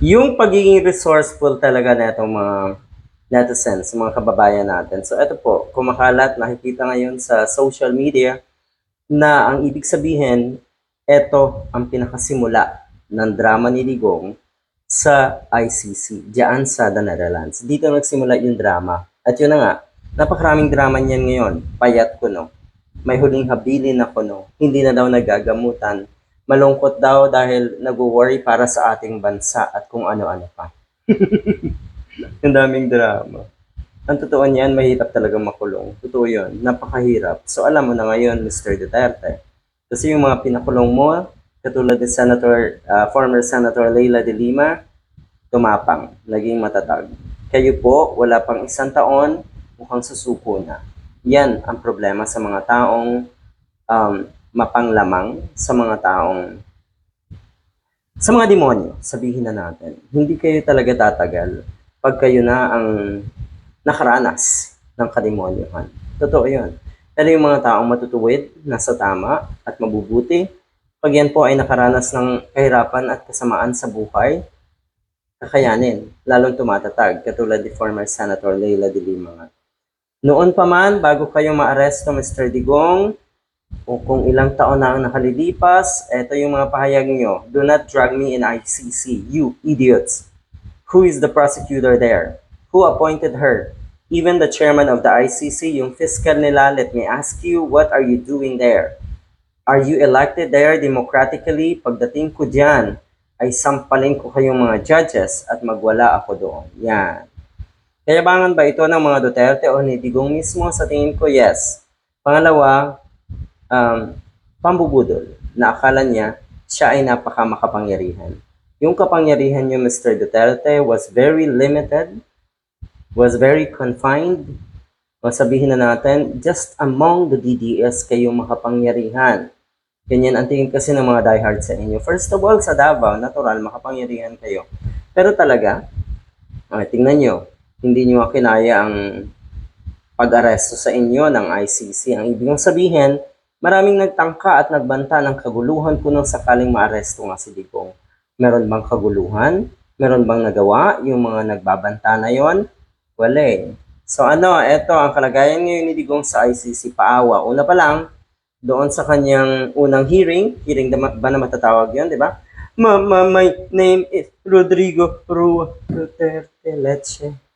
yung pagiging resourceful talaga na mga netizens, mga kababayan natin. So ito po, kumakalat, nakikita ngayon sa social media na ang ibig sabihin, ito ang pinakasimula ng drama ni Digong sa ICC, diyan sa The Netherlands. Dito nagsimula yung drama. At yun na nga, napakaraming drama niyan ngayon. Payat ko, no? May huling habilin ako, no? Hindi na daw nagagamutan. Malungkot daw dahil nag-worry para sa ating bansa at kung ano-ano pa. Ang daming drama. Ang totoo niyan, mahirap talaga makulong. Totoo yun. Napakahirap. So alam mo na ngayon, Mr. Duterte. Kasi yung mga pinakulong mo, katulad ni Senator, ah, former Senator Leila de Lima, tumapang, naging matatag. Kayo po, wala pang isang taon, mukhang susuko na. Yan ang problema sa mga taong um, mapanglamang, sa mga taong sa mga demonyo, sabihin na natin, hindi kayo talaga tatagal pag kayo na ang nakaranas ng kademonyohan. Totoo yun. Pero yung mga taong matutuwid, nasa tama at mabubuti, pag yan po ay nakaranas ng kahirapan at kasamaan sa buhay, kakayanin, lalong tumatatag, katulad ni former Senator Leila de Lima. Noon pa man, bago kayo maaresto, Mr. Digong, o kung ilang taon na ang nakalilipas, eto yung mga pahayag nyo. Do not drag me in ICC, you idiots. Who is the prosecutor there? Who appointed her? Even the chairman of the ICC, yung fiscal nila, let me ask you, what are you doing there? Are you elected there democratically? Pagdating ko dyan, ay sampalin ko kayong mga judges at magwala ako doon. Yan. Kayabangan ba ito ng mga Duterte o ni Digong mismo? Sa tingin ko, yes. Pangalawa, um, pambubudol na akala niya siya ay napaka makapangyarihan. Yung kapangyarihan niyo, Mr. Duterte, was very limited, was very confined, o sabihin na natin, just among the DDS kayo makapangyarihan. Ganyan ang tingin kasi ng mga diehard sa inyo. First of all, sa Davao, natural, makapangyarihan kayo. Pero talaga, ah, tingnan nyo, hindi nyo kinaya ang pag-aresto sa inyo ng ICC. Ang ibig sabihin, maraming nagtangka at nagbanta ng kaguluhan kung sakaling maaresto nga si Digong. Meron bang kaguluhan? Meron bang nagawa yung mga nagbabanta na yon? Wala eh. So ano, eto ang kalagayan ngayon ni Digong sa ICC paawa. Una pa lang, doon sa kanyang unang hearing, hearing na ba na matatawag yon, di ba? Mama, my name is Rodrigo Rua Duterte Leche.